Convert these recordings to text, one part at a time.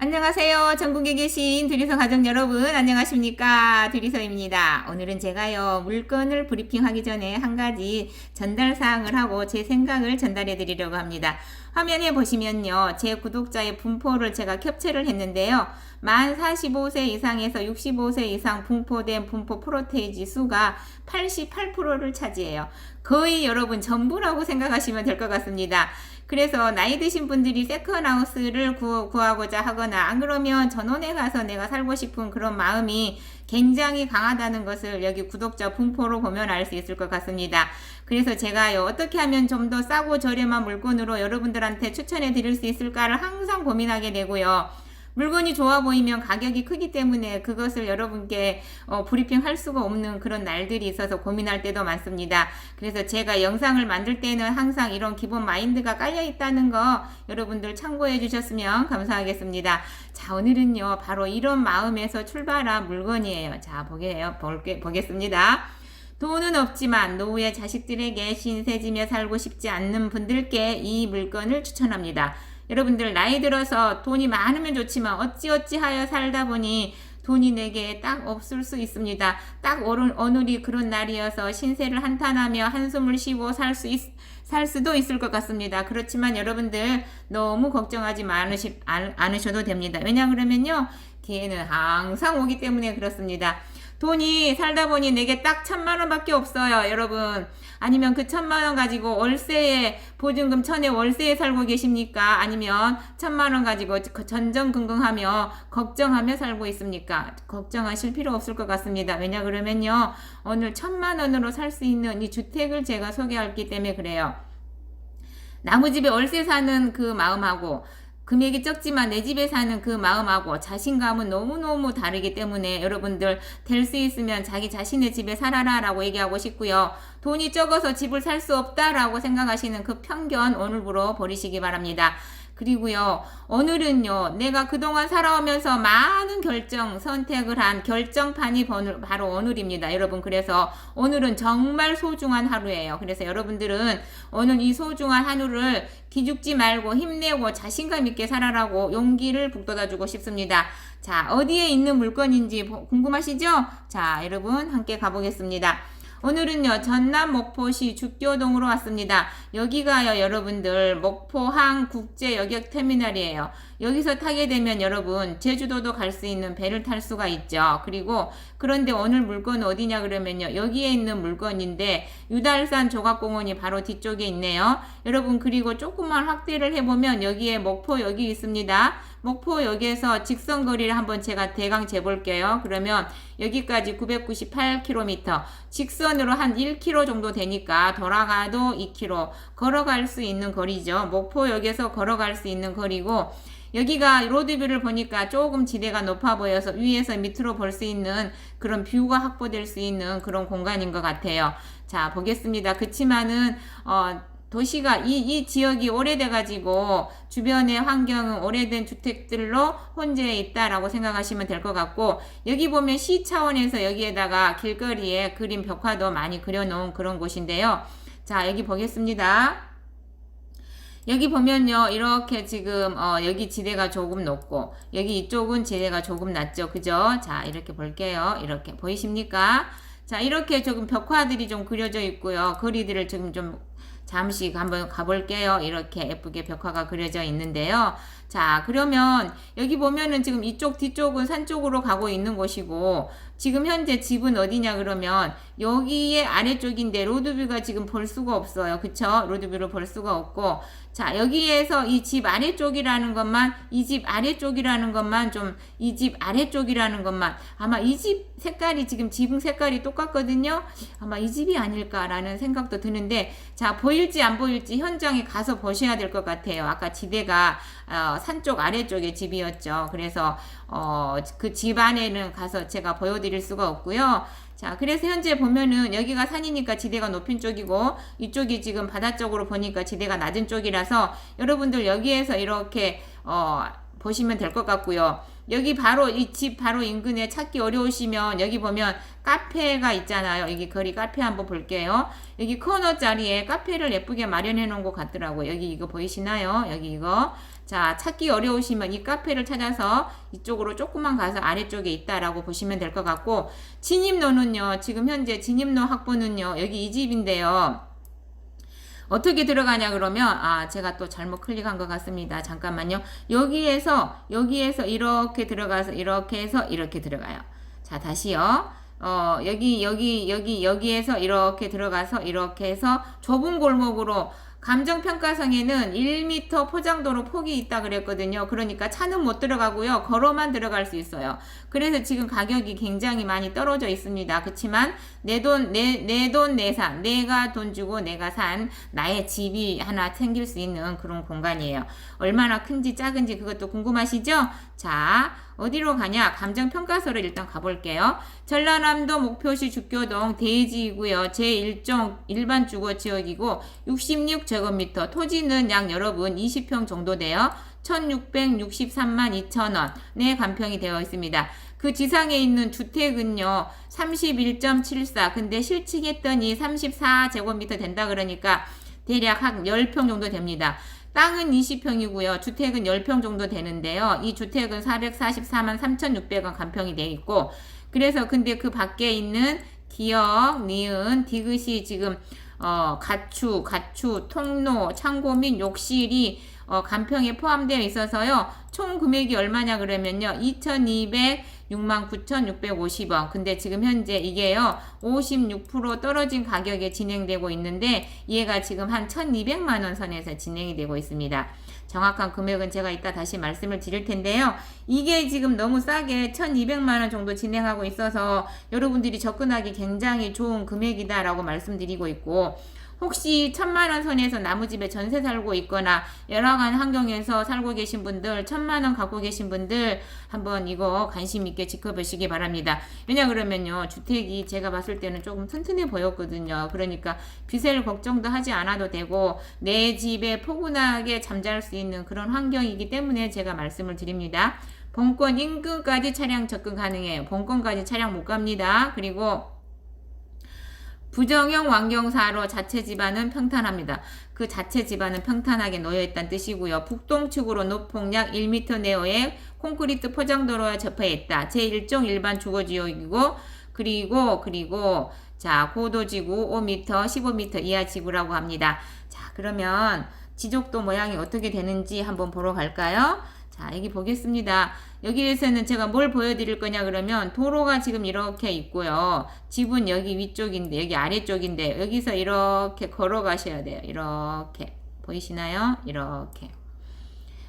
안녕하세요. 전국에 계신 드리서 가족 여러분, 안녕하십니까. 드리서입니다. 오늘은 제가요, 물건을 브리핑하기 전에 한 가지 전달 사항을 하고 제 생각을 전달해 드리려고 합니다. 화면에 보시면요, 제 구독자의 분포를 제가 캡처를 했는데요. 만 45세 이상에서 65세 이상 분포된 분포 프로테이지 수가 88%를 차지해요. 거의 여러분 전부라고 생각하시면 될 것 같습니다. 그래서 나이 드신 분들이 세컨하우스를 구, 구하고자 하거나 안 그러면 전원에 가서 내가 살고 싶은 그런 마음이 굉장히 강하다는 것을 여기 구독자 분포로 보면 알 수 있을 것 같습니다. 그래서 제가요 어떻게 하면 좀 더 싸고 저렴한 물건으로 여러분들한테 추천해 드릴 수 있을까를 항상 고민하게 되고요. 물건이 좋아 보이면 가격이 크기 때문에 그것을 여러분께 어, 브리핑 할 수가 없는 그런 날들이 있어서 고민할 때도 많습니다. 그래서 제가 영상을 만들 때는 항상 이런 기본 마인드가 깔려 있다는 거 여러분들 참고해 주셨으면 감사하겠습니다. 자, 오늘은요, 바로 이런 마음에서 출발한 물건이에요. 자, 보게요. 볼게, 보겠습니다. 돈은 없지만 노후의 자식들에게 신세지며 살고 싶지 않는 분들께 이 물건을 추천합니다. 여러분들 나이 들어서 돈이 많으면 좋지만 어찌어찌 하여 살다 보니 돈이 내게 딱 없을 수 있습니다. 딱 오늘, 오늘이 그런 날이어서 신세를 한탄하며 한숨을 쉬고 살 수 있, 살 수도 있을 것 같습니다. 그렇지만 여러분들 너무 걱정하지 않으시, 않, 않으셔도 됩니다. 왜냐 그러면요. 기회는 항상 오기 때문에 그렇습니다. 돈이 살다 보니 내게 딱 천만 원밖에 없어요, 여러분. 아니면 그 천만 원 가지고 월세에 보증금 천에 월세에 살고 계십니까? 아니면 천만 원 가지고 그 전전긍긍하며 걱정하며 살고 있습니까? 걱정하실 필요 없을 것 같습니다. 왜냐 그러면요, 오늘 천만 원으로 살 수 있는 이 주택을 제가 소개할기 때문에 그래요. 나무집에 월세 사는 그 마음하고 금액이 적지만 내 집에 사는 그 마음하고 자신감은 너무너무 다르기 때문에 여러분들 될 수 있으면 자기 자신의 집에 살아라 라고 얘기하고 싶고요. 돈이 적어서 집을 살 수 없다라고 생각하시는 그 편견 오늘부로 버리시기 바랍니다. 그리고요, 오늘은요, 내가 그동안 살아오면서 많은 결정, 선택을 한 결정판이 바로 오늘입니다. 여러분, 그래서 오늘은 정말 소중한 하루예요. 그래서 여러분들은 오늘 이 소중한 하루를 기죽지 말고 힘내고 자신감 있게 살아라고 용기를 북돋아주고 싶습니다. 자, 어디에 있는 물건인지 궁금하시죠? 자, 여러분, 함께 가보겠습니다. 오늘은요 전남 목포시 죽교동으로 왔습니다. 여기가요 여러분들 목포항 국제 여객 터미널이에요. 여기서 타게 되면 여러분 제주도도 갈 수 있는 배를 탈 수가 있죠. 그리고 그런데 오늘 물건 어디냐 그러면요 여기에 있는 물건인데 유달산 조각공원이 바로 뒤쪽에 있네요. 여러분 그리고 조금만 확대를 해보면 여기에 목포 여기 있습니다. 목포역에서 직선 거리를 한번 제가 대강 재볼게요. 그러면 여기까지 998km, 직선으로 한 1km 정도 되니까 돌아가도 2km, 걸어갈 수 있는 거리죠. 목포역에서 걸어갈 수 있는 거리고, 여기가 로드뷰를 보니까 조금 지대가 높아 보여서 위에서 밑으로 볼 수 있는 그런 뷰가 확보될 수 있는 그런 공간인 것 같아요. 자, 보겠습니다. 그치만은, 어, 도시가 이, 이 지역이 오래돼 가지고 주변의 환경은 오래된 주택들로 혼재해 있다라고 생각하시면 될 것 같고 여기 보면 시 차원에서 여기에다가 길거리에 그림 벽화도 많이 그려놓은 그런 곳인데요. 자 여기 보겠습니다. 여기 보면요 이렇게 지금 어, 여기 지대가 조금 높고 여기 이쪽은 지대가 조금 낮죠 그죠 자 이렇게 볼게요 이렇게 보이십니까 자 이렇게 조금 벽화들이 좀 그려져 있고요 거리들을 지금 좀 잠시 한번 가볼게요. 이렇게 예쁘게 벽화가 그려져 있는데요. 자, 그러면 여기 보면은 지금 이쪽 뒤쪽은 산 쪽으로 가고 있는 곳이고 지금 현재 집은 어디냐 그러면 여기에 아래쪽인데 로드뷰가 지금 볼 수가 없어요. 그쵸? 로드뷰를 볼 수가 없고 자, 여기에서 이 집 아래쪽이라는 것만 이 집 아래쪽이라는 것만 좀 이 집 아래쪽이라는 것만 아마 이 집 색깔이 지금 지붕 색깔이 똑같거든요. 아마 이 집이 아닐까라는 생각도 드는데 자, 보일지 안 보일지 현장에 가서 보셔야 될 것 같아요. 아까 지대가 어, 산쪽 아래쪽에 집이었죠. 그래서 어, 그 집 안에는 가서 제가 보여드릴 수가 없고요. 자, 그래서 현재 보면은 여기가 산이니까 지대가 높은 쪽이고 이쪽이 지금 바다 쪽으로 보니까 지대가 낮은 쪽이라서 여러분들 여기에서 이렇게 어, 보시면 될 것 같고요. 여기 바로 이 집 바로 인근에 찾기 어려우시면 여기 보면 카페가 있잖아요. 여기 거리 카페 한번 볼게요. 여기 코너 자리에 카페를 예쁘게 마련해 놓은 것 같더라고요. 여기 이거 보이시나요? 여기 이거. 자, 찾기 어려우시면 이 카페를 찾아서 이쪽으로 조금만 가서 아래쪽에 있다라고 보시면 될 것 같고, 진입로는요, 지금 현재 진입로 확보는요, 여기 이 집인데요. 어떻게 들어가냐 그러면 아 제가 또 잘못 클릭한 것 같습니다. 잠깐만요. 여기에서 여기에서 이렇게 들어가서 이렇게 해서 이렇게 들어가요. 자 다시요. 어 여기 여기 여기 여기에서 이렇게 들어가서 이렇게 해서 좁은 골목으로 감정평가성에는 1m 포장도로 폭이 있다 그랬거든요. 그러니까 차는 못 들어가고요. 걸어만 들어갈 수 있어요. 그래서 지금 가격이 굉장히 많이 떨어져 있습니다. 그렇지만 내 돈, 내, 내 돈, 내산, 내가 돈 주고 내가 산 나의 집이 하나 생길 수 있는 그런 공간이에요. 얼마나 큰지 작은지 그것도 궁금하시죠? 자, 어디로 가냐? 감정평가서를 일단 가볼게요. 전라남도 목표시 죽교동 대지이고요. 제1종 일반 주거 지역이고 66제곱미터 토지는 약 여러분 20평 정도 돼요. 1663만 2천원의 간평이 되어 있습니다. 그 지상에 있는 주택은요, 31.74. 근데 실측했더니 34제곱미터 된다 그러니까 대략 한 10평 정도 됩니다. 땅은 20평이고요. 주택은 10평 정도 되는데요. 이 주택은 444만 3,600원 간평이 돼 있고, 그래서 근데 그 밖에 있는 기역, 니은, 디귿이 지금 어, 가축, 가축, 통로, 창고 및 욕실이 어, 간평에 포함되어 있어서요. 총 금액이 얼마냐 그러면요. 2,206만 9,650원. 근데 지금 현재 이게요. 56% 떨어진 가격에 진행되고 있는데 얘가 지금 한 1,200만 원 선에서 진행이 되고 있습니다. 정확한 금액은 제가 이따 다시 말씀을 드릴 텐데요. 이게 지금 너무 싸게 1200만 원 정도 진행하고 있어서 여러분들이 접근하기 굉장히 좋은 금액이다라고 말씀드리고 있고 혹시 천만 원 선에서 나무집에 전세 살고 있거나 가지 환경에서 살고 계신 분들, 천만 원 갖고 계신 분들 한번 이거 관심 있게 지켜보시기 바랍니다. 왜냐 그러면요 주택이 제가 봤을 때는 조금 튼튼해 보였거든요. 그러니까 비셀 걱정도 하지 않아도 되고 내 집에 포근하게 잠잘 수 있는 그런 환경이기 때문에 제가 말씀을 드립니다. 본권 인근까지 차량 접근 가능해요. 본권까지 차량 못 갑니다. 그리고 부정형 완경사로 자체 집안은 평탄합니다. 그 자체 집안은 평탄하게 놓여 있다는 뜻이고요. 북동측으로 높폭 약 1m 내외의 콘크리트 포장도로와 접해 있다. 제1종 일반 주거지역이고 그리고 그리고 자 고도지구 5m, 15m 이하 지구라고 합니다. 자 그러면 지적도 모양이 어떻게 되는지 한번 보러 갈까요? 자, 여기 보겠습니다. 여기에서는 제가 뭘 보여드릴 거냐 그러면 도로가 지금 이렇게 있고요. 집은 여기 위쪽인데 여기 아래쪽인데 여기서 이렇게 걸어가셔야 돼요. 이렇게 보이시나요? 이렇게.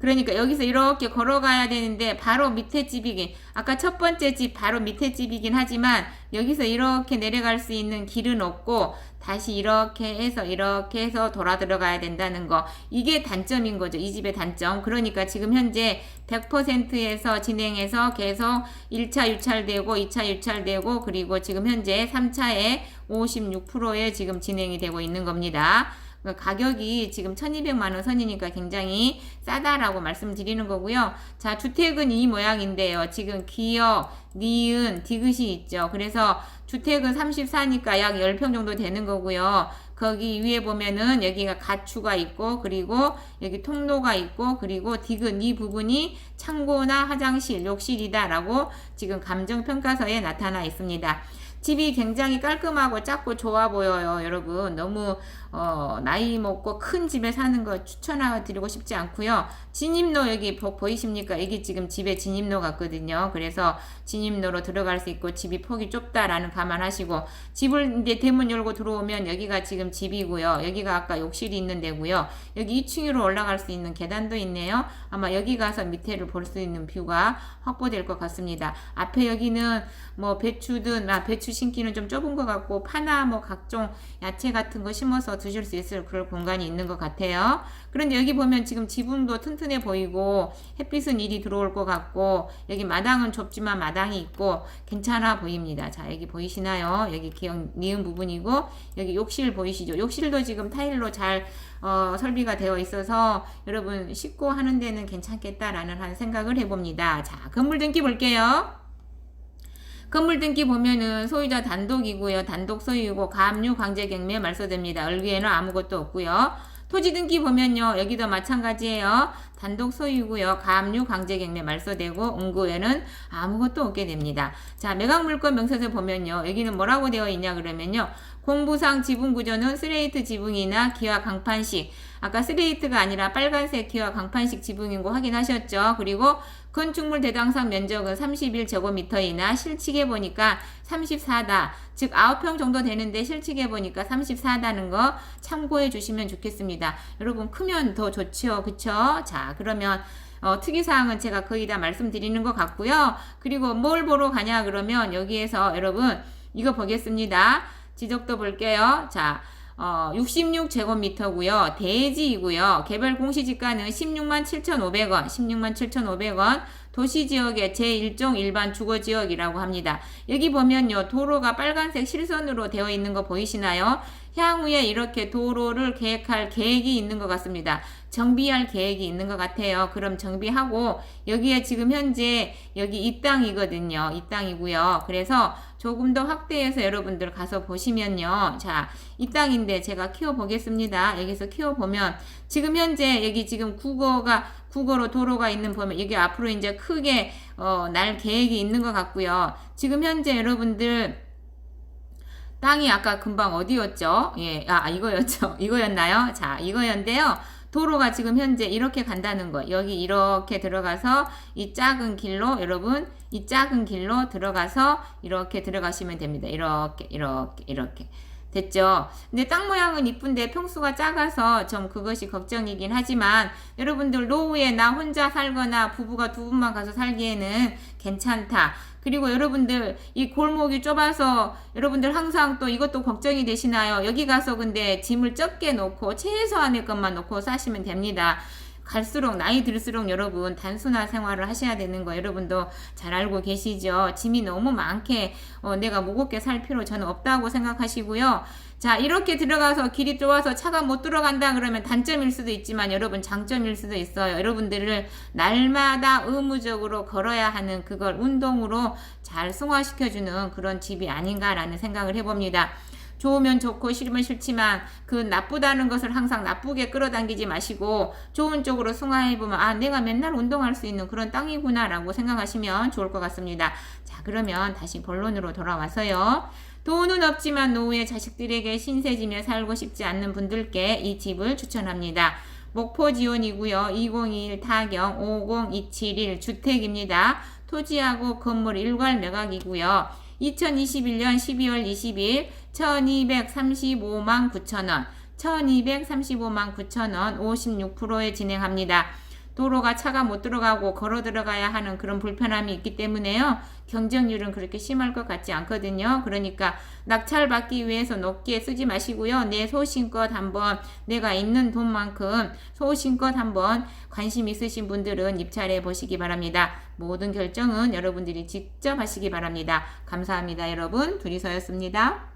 그러니까 여기서 이렇게 걸어가야 되는데 바로 밑에 집이긴 아까 첫 번째 집 바로 밑에 집이긴 하지만 여기서 이렇게 내려갈 수 있는 길은 없고 다시 이렇게 해서 이렇게 해서 돌아 들어가야 된다는 거. 이게 단점인 거죠. 이 집의 단점. 그러니까 지금 현재 100%에서 진행해서 계속 1차 유찰되고 2차 유찰되고 그리고 지금 현재 3차에 56%에 지금 진행이 되고 있는 겁니다. 그러니까 가격이 지금 1200만 원 선이니까 굉장히 싸다라고 말씀드리는 거고요. 자, 주택은 이 모양인데요. 지금 기역, 니은, 디귿이 있죠. 그래서 주택은 34니까 약 10평 정도 되는 거고요. 거기 위에 보면은 여기가 가추가 있고 그리고 여기 통로가 있고 그리고 디귿 이 부분이 창고나 화장실, 욕실이다라고 지금 감정평가서에 나타나 있습니다. 집이 굉장히 깔끔하고 작고 좋아 보여요, 여러분. 너무 어, 나이 먹고 큰 집에 사는 거 추천드리고 싶지 않고요. 진입로 여기 보, 보이십니까? 여기 지금 집에 진입로 같거든요. 그래서 진입로로 들어갈 수 있고 집이 폭이 좁다라는 감안하시고 집을 이제 대문 열고 들어오면 여기가 지금 집이고요. 여기가 아까 욕실이 있는 데고요. 여기 2층으로 올라갈 수 있는 계단도 있네요. 아마 여기 가서 밑에를 볼 수 있는 뷰가 확보될 것 같습니다. 앞에 여기는 뭐 배추든 아 배추 심기는 좀 좁은 것 같고 파나 뭐 각종 야채 같은 거 심어서 드실 수 있을 그런 공간이 있는 것 같아요. 그런데 여기 보면 지금 지붕도 튼튼해 보이고 햇빛은 이리 들어올 것 같고 여기 마당은 좁지만 마당이 있고 괜찮아 보입니다. 자 여기 보이시나요? 여기 기억 니은 부분이고 여기 욕실 보이시죠? 욕실도 지금 타일로 잘 어, 설비가 되어 있어서 여러분 씻고 하는 데는 괜찮겠다라는 한 생각을 해봅니다. 자 건물 등기 볼게요. 건물 등기 보면은 소유자 단독이고요. 단독 소유고 가압류 강제 경매 말소됩니다. 얼기에는 아무것도 없고요. 토지 등기 보면요. 여기도 마찬가지예요. 단독 소유고요. 가압류 강제 경매 말소되고 응고에는 아무것도 없게 됩니다. 자, 매각 물건 명세서 보면요. 여기는 뭐라고 되어 있냐 그러면요. 공부상 지붕 구조는 스레이트 지붕이나 기와 강판식. 아까 스레이트가 아니라 빨간색 기와 강판식 지붕인 거 확인하셨죠? 그리고 건축물 대당상 면적은 31제곱미터이나 실측해 보니까 34다. 즉 9평 정도 되는데 실측해 보니까 34다는 거 참고해 주시면 좋겠습니다. 여러분 크면 더 좋죠. 그쵸? 자, 그러면 어, 특이사항은 제가 거의 다 말씀드리는 것 같고요. 그리고 뭘 보러 가냐 그러면 여기에서 여러분 이거 보겠습니다. 지적도 볼게요. 자, 어, 66제곱미터고요. 대지이고요. 개별 공시지가는 16만 7,500원, 16만 7,500원. 도시 지역의 제1종 일반 주거 지역이라고 합니다. 여기 보면요. 도로가 빨간색 실선으로 되어 있는 거 보이시나요? 향후에 이렇게 도로를 계획할 계획이 있는 것 같습니다. 정비할 계획이 있는 것 같아요. 그럼 정비하고 여기에 지금 현재 여기 이 땅이거든요. 이 땅이고요. 그래서 조금 더 확대해서 여러분들 가서 보시면요. 자, 이 땅인데 제가 키워 보겠습니다. 여기서 키워 보면 지금 현재 여기 지금 국어가 국어로 도로가 있는 보면 여기 앞으로 이제 크게 어, 날 계획이 있는 것 같고요. 지금 현재 여러분들 땅이 아까 금방 어디였죠? 예, 아, 이거였죠. 이거였나요? 자, 이거였는데요. 도로가 지금 현재 이렇게 간다는 거. 여기 이렇게 들어가서 이 작은 길로 여러분 이 작은 길로 들어가서 이렇게 들어가시면 됩니다. 이렇게 이렇게 이렇게. 됐죠? 근데 땅 모양은 이쁜데 평수가 작아서 좀 그것이 걱정이긴 하지만 여러분들 노후에 나 혼자 살거나 부부가 두 분만 가서 살기에는 괜찮다. 그리고 여러분들 이 골목이 좁아서 여러분들 항상 또 이것도 걱정이 되시나요? 여기 가서 근데 짐을 적게 놓고 최소한의 것만 놓고 사시면 됩니다. 갈수록 나이 들수록 여러분 단순한 생활을 하셔야 되는 거 여러분도 잘 알고 계시죠? 짐이 너무 많게 어, 내가 무겁게 살 필요 저는 없다고 생각하시고요. 자 이렇게 들어가서 길이 좁아서 차가 못 들어간다 그러면 단점일 수도 있지만 여러분 장점일 수도 있어요. 여러분들을 날마다 의무적으로 걸어야 하는 그걸 운동으로 잘 승화시켜주는 그런 집이 아닌가라는 생각을 해봅니다. 좋으면 좋고 싫으면 싫지만 그 나쁘다는 것을 항상 나쁘게 끌어당기지 마시고 좋은 쪽으로 승화해 보면 아 내가 맨날 운동할 수 있는 그런 땅이구나 라고 생각하시면 좋을 것 같습니다. 자 그러면 다시 본론으로 돌아와서요. 돈은 없지만 노후에 자식들에게 신세지며 살고 싶지 않는 분들께 이 집을 추천합니다. 목포 지원이고요. 2021 타경 50271 주택입니다. 토지하고 건물 일괄 매각이고요. 2021년 12월 20일 1235만 9천원, 1235만 9천원 56%에 진행합니다. 도로가 차가 못 들어가고 걸어 들어가야 하는 그런 불편함이 있기 때문에요. 경쟁률은 그렇게 심할 것 같지 않거든요. 그러니까 낙찰 받기 위해서 높게 쓰지 마시고요. 내 소신껏 한번 내가 있는 돈만큼 소신껏 한번 관심 있으신 분들은 입찰해 보시기 바랍니다. 모든 결정은 여러분들이 직접 하시기 바랍니다. 감사합니다, 여러분. 둘이서였습니다.